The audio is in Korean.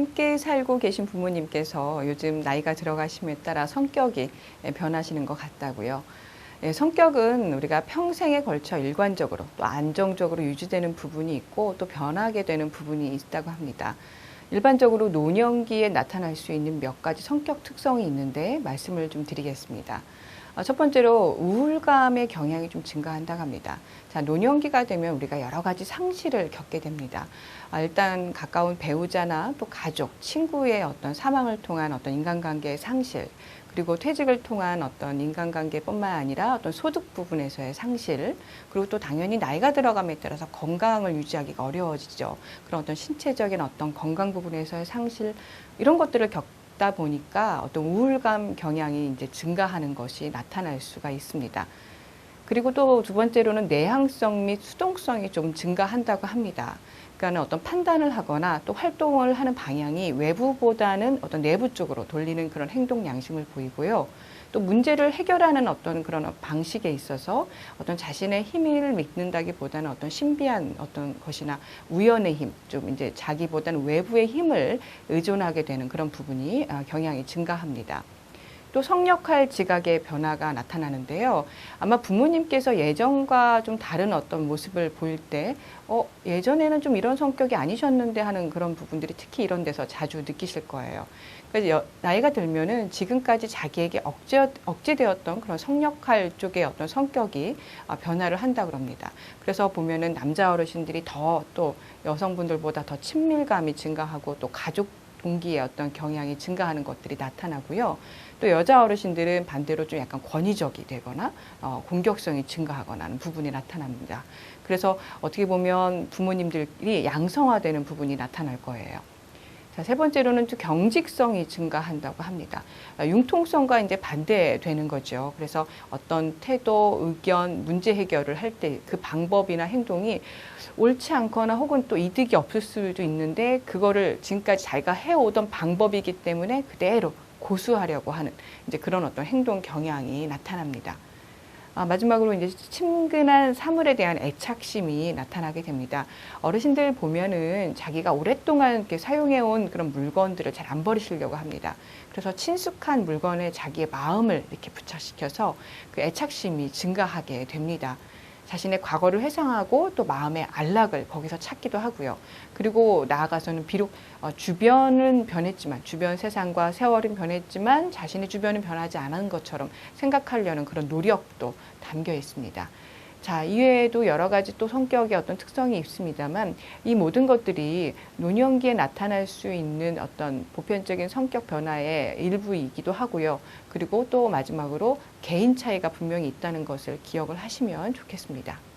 함께 살고 계신 부모님께서 요즘 나이가 들어가심에 따라 성격이 변하시는 것 같다고요. 예, 성격은 우리가 평생에 걸쳐 일관적으로 또 안정적으로 유지되는 부분이 있고 또 변하게 되는 부분이 있다고 합니다. 일반적으로 노년기에 나타날 수 있는 몇 가지 성격 특성이 있는데 말씀을 좀 드리겠습니다. 어, 첫 번째로 우울감의 경향이 좀 증가한다고 합니다. 자, 노년기가 되면 우리가 여러 가지 상실을 겪게 됩니다. 아, 일단 가까운 배우자나 또 가족, 친구의 어떤 사망을 통한 어떤 인간관계의 상실, 그리고 퇴직을 통한 어떤 인간관계뿐만 아니라 어떤 소득 부분에서의 상실, 그리고 또 당연히 나이가 들어감에 따라서 건강을 유지하기가 어려워지죠. 그런 어떤 신체적인 어떤 건강 부분에서의 상실, 이런 것들을 겪 다 보니까 어떤 우울감 경향이 이제 증가하는 것이 나타날 수가 있습니다. 그리고 또 두 번째로는 내향성 및 수동성이 좀 증가한다고 합니다. 그러니까 어떤 판단을 하거나 또 활동을 하는 방향이 외부보다는 어떤 내부 쪽으로 돌리는 그런 행동 양식을 보이고요. 또 문제를 해결하는 어떤 그런 방식에 있어서 어떤 자신의 힘을 믿는다기보다는 어떤 신비한 어떤 것이나 우연의 힘, 좀 이제 자기보다는 외부의 힘을 의존하게 되는 그런 부분이 아, 경향이 증가합니다. 또 성역할 지각의 변화가 나타나는데요. 아마 부모님께서 예전과 좀 다른 어떤 모습을 보일 때, 어, 예전에는 좀 이런 성격이 아니셨는데 하는 그런 부분들이 특히 이런 데서 자주 느끼실 거예요. 그래서 여, 나이가 들면은 지금까지 자기에게 억제, 억제되었던 그런 성역할 쪽의 어떤 성격이 아, 변화를 한다 그럽니다. 그래서 보면은 남자 어르신들이 더 또 여성분들보다 더 친밀감이 증가하고 또 가족 동기의 어떤 경향이 증가하는 것들이 나타나고요. 또 여자 어르신들은 반대로 좀 약간 권위적이 되거나 어, 공격성이 증가하거나 하는 부분이 나타납니다. 그래서 어떻게 보면 부모님들이 양성화되는 부분이 나타날 거예요. 자, 세 번째로는 또 경직성이 증가한다고 합니다. 아, 융통성과 이제 반대되는 거죠. 그래서 어떤 태도, 의견, 문제 해결을 할 때 그 방법이나 행동이 옳지 않거나 혹은 또 이득이 없을 수도 있는데 그거를 지금까지 자기가 해오던 방법이기 때문에 그대로 고수하려고 하는 이제 그런 어떤 행동 경향이 나타납니다. 아, 마지막으로 이제 친근한 사물에 대한 애착심이 나타나게 됩니다. 어르신들 보면은 자기가 오랫동안 이렇게 사용해온 그런 물건들을 잘 안 버리시려고 합니다. 그래서 친숙한 물건에 자기의 마음을 이렇게 부착시켜서 그 애착심이 증가하게 됩니다. 자신의 과거를 회상하고 또 마음의 안락을 거기서 찾기도 하고요. 그리고 나아가서는 비록 어, 주변은 변했지만 주변 세상과 세월은 변했지만 자신의 주변은 변하지 않은 것처럼 생각하려는 그런 노력도 담겨 있습니다. 자, 이외에도 여러 가지 또 성격의 어떤 특성이 있습니다만 이 모든 것들이 노년기에 나타날 수 있는 어떤 보편적인 성격 변화의 일부이기도 하고요. 그리고 또 마지막으로 개인 차이가 분명히 있다는 것을 기억을 하시면 좋겠습니다.